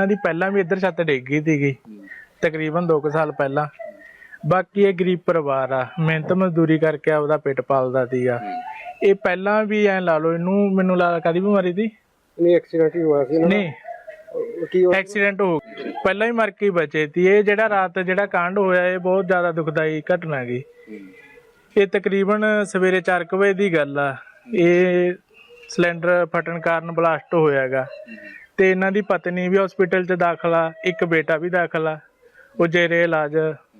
ਇਹਨਾਂ ਦੀ ਪਹਿਲਾਂ ਵੀ ਇੱਧਰ ਛੱਤ ਡਿੱਗ ਗਈ ਸੀਗੀ ਤਕਰੀਬਨ 2 ਸਾਲ ਪਹਿਲਾਂ। ਬਾਕੀ ਇਹ ਗਰੀਬ ਪਰਿਵਾਰ ਆ ਮਿਹਨਤ ਮਜ਼ਦੂਰੀ ਕਰਕੇ ਆਪਦਾ ਪੇਟ ਪਾਲਦਾ ਸੀਗਾ। ਇਹ ਪਹਿਲਾਂ ਵੀ ਐ ਲਾ ਲਓ ਇਹਨੂੰ ਮੈਨੂੰ ਲਾ ਕਾਦੀ ਬਿਮਾਰੀ ਦੀ ਨਹੀਂ ਐਕਸੀਡੈਂਟ ਹੀ ਹੋਇਆ ਸੀ ਇਹਨਾਂ ਨਹੀਂ। ਦਾ। ਕੀ ਹੋਇਆ? ਐਕਸੀਡੈਂਟ ਹੋ ਗਿਆ ਪਹਿਲਾਂ ਹੀ ਮਰ ਕੇ ਬਚੇ ਸੀ। ਇਹ ਜਿਹੜਾ ਰਾਤ ਜਿਹੜਾ ਕਾਂਡ ਹੋਇਆ ਇਹ ਬਹੁਤ ਜ਼ਿਆਦਾ ਦੁਖਦਾਈ ਘਟਨਾ ਗਈ ਇਹ ਤਕਰੀਬਨ ਸਵੇਰੇ 4 ਵਜੇ ਦੀ ਗੱਲ ਆ। ਇਹ ਸਿਲੰਡਰ ਫਟਣ ਕਾਰਨ ਬਲਾਸਟ ਹੋਇਆਗਾ ਤੇ ਇਹਨਾਂ ਦੀ ਪਤਨੀ ਵੀ ਹਸਪੀਟਲ 'ਚ ਦਾਖਲ ਆ ਇੱਕ ਬੇਟਾ ਵੀ ਦਾਖਲ ਆ। ਉਹ ਜੇਰੇ ਇਲਾਜ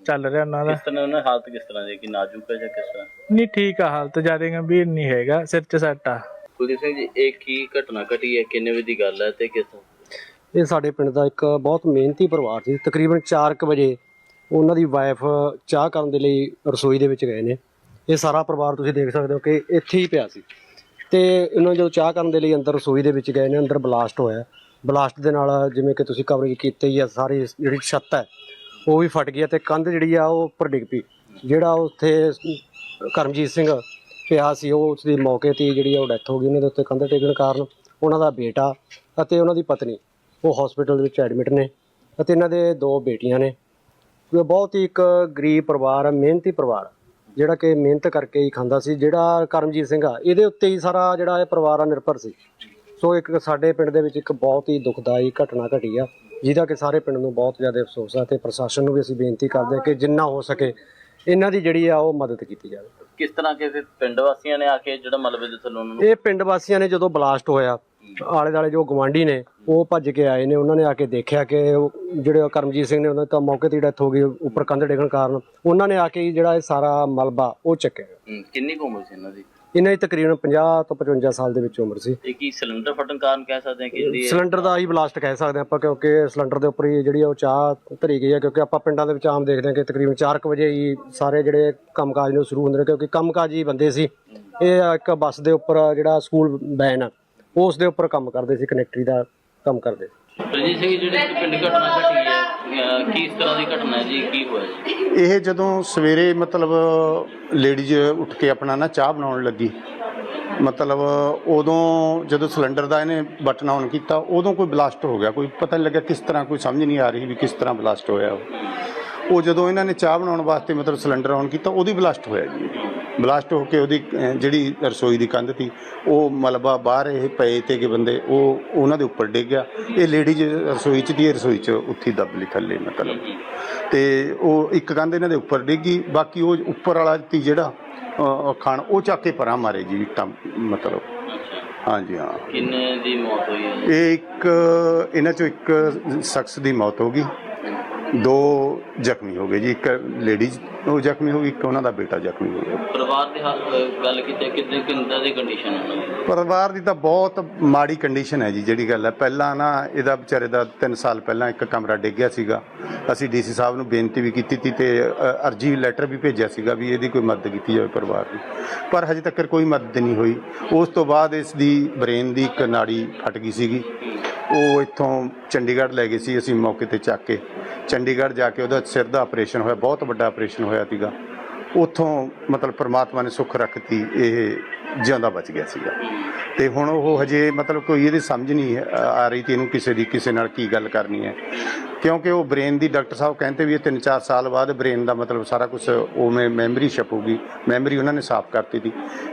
ਚੱਲ ਰਿਹਾ ਉਹਨਾਂ ਦਾ। ਕਿਸ ਤਰ੍ਹਾਂ ਉਹਨਾਂ ਦੀ ਹਾਲਤ ਕਿਸ ਤਰ੍ਹਾਂ ਦੀ ਕਿ ਨਾਜ਼ੁਕ ਹੈ ਜਾਂ ਕਿਸ ਤਰ੍ਹਾਂ? ਨਹੀਂ ਠੀਕ ਆ ਹਾਲਤ ਜ਼ਿਆਦਾ ਗੰਭੀਰ ਨਹੀਂ ਹੈਗਾ ਸਿਰ 'ਚ ਸੱਟ ਆ। ਕੁਲਦੀਪ ਸਿੰਘ ਜੀ ਇਹ ਕੀ ਘਟਨਾ ਘਟੀ ਹੈ? ਕਿੰਨੇ ਵਜੇ ਦੀ ਗੱਲ ਹੈ ਤੇ ਕਿਸ ਇਹ ਸਾਡੇ ਪਿੰਡ ਦਾ ਇੱਕ ਬਹੁਤ ਮਿਹਨਤੀ ਪਰਿਵਾਰ ਸੀ। ਤਕਰੀਬਨ 4:00 ਵਜੇ ਉਹਨਾਂ ਦੀ ਵਾਈਫ ਚਾਹ ਕਰਨ ਦੇ ਲਈ ਰਸੋਈ ਦੇ ਵਿੱਚ ਗਏ ਨੇ। ਇਹ ਸਾਰਾ ਪਰਿਵਾਰ ਤੁਸੀਂ ਦੇਖ ਸਕਦੇ ਹੋ ਕਿ ਇੱਥੇ ਹੀ ਪਿਆ ਸੀ। ਤੇ ਇਹਨਾਂ ਜਦੋਂ ਚਾਹ ਕਰਨ ਦੇ ਲਈ ਅੰਦਰ ਰਸੋਈ ਦੇ ਵਿੱਚ ਗਏ ਨੇ ਅੰਦਰ ਬਲਾਸਟ ਹੋਇਆ। ਬਲਾਸਟ ਦੇ ਨਾਲ ਜਿਵੇਂ ਕਿ ਤੁਸੀਂ ਕਵਰੇਜ ਕੀਤੀ ਹੀ ਆ ਸਾਰੀ ਜਿਹੜੀ ਛੱਤ ਹੈ ਉਹ ਵੀ ਫਟ ਗਈ ਹੈ ਤੇ ਕੰਧ ਜਿਹੜੀ ਆ ਉਹ ਉੱਪਰ ਡਿੱਗ ਪਈ। ਜਿਹੜਾ ਉੱਥੇ ਕਰਮਜੀਤ ਸਿੰਘ ਪਿਆ ਸੀ ਉਹ ਉਸ ਦੀ ਮੌਕੇ ਤੇ ਹੀ ਜਿਹੜੀ ਆ ਉਹ ਡੈਥ ਹੋ ਗਈ। ਉਹਨਾਂ ਦੇ ਉੱਤੇ ਕੰਧ ਡਿੱਗਣ ਕਾਰਨ ਉਹਨਾਂ ਦਾ ਬੇਟਾ ਅਤੇ ਉਹਨਾਂ ਦੀ ਪਤਨੀ ਉਹ ਹਸਪੀਟਲ ਵਿੱਚ ਐਡਮਿਟ ਨੇ ਅਤੇ ਇਹਨਾਂ ਦੇ ਦੋ ਬੇਟੀਆਂ ਨੇ। ਬਹੁਤ ਹੀ ਇੱਕ ਗਰੀਬ ਪਰਿਵਾਰ ਹੈ ਮਿਹਨਤੀ ਪਰਿਵਾਰ ਹੈ, ਜਿਹੜਾ ਕਿ ਮਿਹਨਤ ਕਰਕੇ ਹੀ ਖਾਂਦਾ ਸੀ। ਜਿਹੜਾ ਕਰਮਜੀਤ ਸਿੰਘ ਆ ਇਹਦੇ ਉੱਤੇ ਹੀ ਸਾਰਾ ਜਿਹੜਾ ਇਹ ਪਰਿਵਾਰ ਆ ਨਿਰਭਰ ਸੀ। ਸੋ ਇੱਕ ਸਾਡੇ ਪਿੰਡ ਦੇ ਵਿੱਚ ਇੱਕ ਬਹੁਤ ਹੀ ਦੁਖਦਾਈ ਘਟਨਾ ਘਟੀ ਆ ਜਿਹਦਾ ਕਿ ਸਾਰੇ ਪਿੰਡ ਨੂੰ ਬਹੁਤ ਜ਼ਿਆਦਾ ਅਫਸੋਸ ਆ ਤੇ ਪ੍ਰਸ਼ਾਸਨ ਨੂੰ ਵੀ ਅਸੀਂ ਬੇਨਤੀ ਕਰਦੇ ਹਾਂ ਕਿ ਜਿੰਨਾ ਹੋ ਸਕੇ ਇਹਨਾਂ ਦੀ ਜਿਹੜੀ ਆ ਉਹ ਮਦਦ ਕੀਤੀ ਜਾਵੇ। ਕਿਸ ਤਰ੍ਹਾਂ ਕਿ ਫਿਰ ਪਿੰਡ ਵਾਸੀਆਂ ਨੇ ਆ ਕੇ ਜਿਹੜਾ ਮਲਬੇ ਦੇ ਥੱਲੋਂ ਉਹਨਾਂ ਨੂੰ ਇਹ ਪਿੰਡ ਵਾਸੀਆਂ ਨੇ ਜਦੋਂ ਬਲਾਸਟ ਹੋਇਆ ਆਲੇ ਦਾਲੇ ਜੋ ਗਵਾਂਢੀ ਨੇ ਉਹ ਭੱਜ ਕੇ ਆਏ ਨੇ ਉਹਨਾਂ ਨੇ ਆ ਕੇ ਦੇਖਿਆ ਕਿ ਜਿਹੜੇ ਕਰਮਜੀਤ ਸਿੰਘ ਨੇ ਉਹਨਾਂ ਤਾਂ ਮੌਕੇ ਤੇ ਡੈਥ ਹੋ ਗਈ ਉੱਪਰ ਕੰਧ ਡਿੱਗਣ ਕਾਰਨ ਉਹਨਾਂ ਨੇ ਆ ਕੇ ਜਿਹੜਾ ਇਹ ਸਾਰਾ ਮਲਬਾ ਉਹ ਚੱਕਿਆ। ਕਿੰਨੀ ਕੁ ਉਮਰ ਸੀ ਇਹਨਾਂ ਦੀ? ਇਹਨਾਂ ਦੀ ਤਕਰੀਬਨ 50 ਤੋਂ 55 ਸਾਲ ਦੇ ਵਿੱਚ ਉਮਰ ਸੀ। ਇਹ ਕੀ ਸਿਲੰਡਰ ਫਟਣ ਕਾਰਨ ਕਹਿ ਸਕਦੇ ਹਾਂ ਕਿ ਜਿਹੜੀ ਇਹ- ਸਿਲੰਡਰ ਦਾ ਹੀ ਬਲਾਸਟ ਕਹਿ ਸਕਦੇ ਹਾਂ ਆਪਾਂ ਕਿਉਂਕਿ ਸਿਲੰਡਰ ਦੇ ਉੱਪਰ ਹੀ ਜਿਹੜੀ ਆ ਉਹ ਚਾਹ ਧਰੀ ਗਈ ਹੈ ਕਿਉਂਕਿ ਆਪਾਂ ਪਿੰਡਾਂ ਦੇ ਵਿੱਚ ਆਮ ਦੇਖਦੇ ਹਾਂ ਕਿ ਤਕਰੀਬਨ 4 ਵਜੇ ਹੀ ਸਾਰੇ ਜਿਹੜੇ ਕੰਮਕਾਜ ਨੇ ਉਹ ਸ਼ੁਰੂ ਹੁੰਦੇ ਨੇ ਕਿਉਂਕਿ ਕੰਮਕਾਜੀ ਬੰਦੇ ਸੀ। ਇਹ ਇੱਕ ਬੱਸ ਦੇ ਉੱਪਰ ਜਿਹੜਾ ਸਕੂਲ ਵੈਨ ਆ ਉਸ ਦੇ ਉੱਪਰ ਕੰਮ ਕਰਦੇ ਸੀ ਕਨੈਕਟਰੀ ਦਾ ਕੰਮ ਕਰਦੇ ਸੀ। ਰਣਜੀਤ ਸਿੰਘ ਜੀ, ਜਿਹੜੀ ਪਿੰਡ ਘਟਨਾ ਘਟੀ ਹੈ ਕਿਸ ਤਰ੍ਹਾਂ ਦੀ ਘਟਨਾ ਹੈ ਜੀ? ਕੀ ਹੋਇਆ ਜੀ? ਇਹ ਜਦੋਂ ਸਵੇਰੇ ਮਤਲਬ ਲੇਡੀਜ਼ ਉੱਠ ਕੇ ਆਪਣਾ ਨਾ ਚਾਹ ਬਣਾਉਣ ਲੱਗੀ ਮਤਲਬ ਉਦੋਂ ਜਦੋਂ ਸਿਲੰਡਰ ਦਾ ਇਹਨੇ ਬਟਨ ਆਨ ਕੀਤਾ ਉਦੋਂ ਕੋਈ ਬਲਾਸਟ ਹੋ ਗਿਆ। ਕੋਈ ਪਤਾ ਨਹੀਂ ਲੱਗਿਆ ਕਿਸ ਤਰ੍ਹਾਂ ਕੋਈ ਸਮਝ ਨਹੀਂ ਆ ਰਹੀ ਵੀ ਕਿਸ ਤਰ੍ਹਾਂ ਬਲਾਸਟ ਹੋਇਆ ਉਹ। ਉਹ ਜਦੋਂ ਇਹਨਾਂ ਨੇ ਚਾਹ ਬਣਾਉਣ ਵਾਸਤੇ ਮਤਲਬ ਸਿਲੰਡਰ ਆਨ ਕੀਤਾ ਉਹਦੀ ਬਲਾਸਟ ਹੋਇਆ ਜੀ। ਬਲਾਸਟ ਹੋ ਕੇ ਉਹਦੀ ਅਹ, ਜਿਹੜੀ ਰਸੋਈ ਦੀ ਕੰਧ ਸੀ ਉਹ ਮਲਬਾ ਬਾਹਰ ਇਹ ਪਏ ਤੇ ਕਿ ਬੰਦੇ ਉਹ ਉਹਨਾਂ ਦੇ ਉੱਪਰ ਡਿੱਗ ਗਿਆ। ਇਹ ਲੇਡੀਜ਼ ਰਸੋਈ ਚ ਦੀ ਇਹ ਰਸੋਈ ਚ ਉੱਥੀ ਦੱਬ ਲਈ ਥੱਲੇ ਮਤਲਬ। ਤੇ ਉਹ ਇੱਕ ਕੰਧ ਇਹਨਾਂ ਦੇ ਉੱਪਰ ਡਿੱਗੀ ਬਾਕੀ ਉਹ ਉੱਪਰ ਵਾਲਾ ਤੀ ਜਿਹੜਾ ਅਹ, ਖਾਣ ਉਹ ਚੱਕ ਕੇ ਪਰਾਂ ਮਾਰੇ ਜੀ ਇੱਟਾਂ ਮਤਲਬ। ਹਾਂਜੀ ਹਾਂ। ਕਿੰਨੇ ਦੀ ਮੌਤ ਹੋਈ ਹੈ ਜੀ? ਇਹ ਇੱਕ ਇਹਨਾਂ ਚੋਂ ਇੱਕ ਸ਼ਖਸ ਦੀ ਮੌਤ ਹੋ ਗਈ। ਦੋ ਜ਼ਖਮੀ ਹੋ ਗਏ ਜੀ ਇੱਕ ਲੇਡੀਜ਼ ਉਹ ਜ਼ਖਮੀ ਹੋ ਗਈ ਇੱਕ ਉਹਨਾਂ ਦਾ ਬੇਟਾ ਜ਼ਖਮੀ ਹੋ ਗਿਆ। ਪਰਿਵਾਰ ਦੀ ਹਾਲ- ਅਹ, ਗੱਲ ਕੀਤੀ ਕਿੰਨੇ ਕਿੰਦਾ ਦੀ ਕੰਡੀਸ਼ਨ ਹੈ ਪਰਿਵਾਰ ਦੀ ਤਾਂ ਬਹੁਤ ਮਾੜੀ ਕੰਡੀਸ਼ਨ ਹੈ ਜੀ ਜਿਹੜੀ ਗੱਲ ਹੈ। ਪਹਿਲਾਂ ਨਾ ਇਹਦਾ ਵਿਚਾਰੇ ਦਾ 3 ਸਾਲ ਪਹਿਲਾਂ ਇੱਕ ਕਮਰਾ ਡਿੱਗਿਆ ਸੀਗਾ। ਅਸੀਂ ਡੀਸੀ ਸਾਹਿਬ ਨੂੰ ਬੇਨਤੀ ਵੀ ਕੀਤੀ ਤੀ ਤੇ ਅਰਜੀ ਲੈਟਰ ਵੀ ਭੇਜਿਆ ਸੀਗਾ ਵੀ ਇਹਦੀ ਕੋਈ ਮਦਦ ਕੀਤੀ ਜਾਵੇ ਪਰਿਵਾਰ ਦੀ। ਪਰ ਹਜੇ ਤੱਕ ਕੋਈ ਮਦਦ ਨਹੀਂ ਹੋਈ। ਉਸ ਤੋਂ ਬਾਅਦ ਇਸ ਦੀ ਬ੍ਰੇਨ ਦੀ ਇੱਕ ਨਾੜੀ ਫਟ ਗਈ ਸੀਗੀ। ਉਹ ਇੱਥੋਂ ਚੰਡੀਗੜ੍ਹ ਲੈ ਗਏ ਸੀ ਅਸੀਂ ਮੌਕੇ ਤੇ ਚੱਕ ਕੇ। ਚੰਡੀਗੜ੍ਹ ਜਾ ਕੇ ਉਹਦਾ ਸਿਰ ਦਾ ਆਪਰੇਸ਼ਨ ਹੋਇਆ, ਬਹੁਤ ਵੱਡਾ ਆਪਰੇਸ਼ਨ ਹੋਇਆ ਸੀਗਾ। ਉੱਥੋਂ ਮਤਲਬ ਪ੍ਰਮਾਤਮਾ ਨੇ ਸੁੱਖ ਰੱਖਤੀ, ਇਹ ਜਿਉਂਦਾ ਬਚ ਗਿਆ ਸੀਗਾ। ਤੇ ਹੁਣ ਉਹ ਹਜੇ ਮਤਲਬ ਕੋਈ ਇਹਦੀ ਸਮਝ ਨਹੀਂ ਆ ਰਹੀ ਕਿ ਇਹਨੂੰ ਕਿਸੇ ਦੀ, ਕਿਸੇ ਨਾਲ ਕੀ ਗੱਲ ਕਰਨੀ ਹੈ। ਕਿਉਂਕਿ ਉਹ ਬ੍ਰੇਨ ਦੀ ਡਾਕਟਰ ਸਾਹਿਬ ਕਹਿੰਦੇ ਵੀ ਇਹ 3-4 ਸਾਲ ਬਾਅਦ ਬ੍ਰੇਨ ਦਾ ਮਤਲਬ ਸਾਰਾ ਕੁਝ ਉਵੇਂ ਮੈਮਰੀ ਛਪੂਗੀ, ਮੈਮਰੀ ਉਹਨਾਂ ਨੇ ਸਾਫ਼ ਕਰਤੀ ਦੀ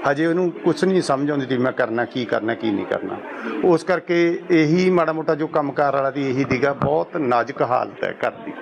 ਹਜੇ ਉਹਨੂੰ ਕੁਝ ਨਹੀਂ ਸਮਝ ਆਉਂਦੀ ਤੀ ਮੈਂ ਕਰਨਾ, ਕੀ ਕਰਨਾ, ਕੀ ਨਹੀਂ ਕਰਨਾ। ਉਸ ਕਰਕੇ ਇਹੀ ਮਾੜਾ ਮੋਟਾ ਜੋ ਕੰਮਕਾਰ ਵਾਲਾ ਦੀ ਇਹੀ ਦੀਗਾ, ਬਹੁਤ ਨਾਜ਼ੁਕ ਹਾਲਤ ਹੈ ਘਰ ਦੀ।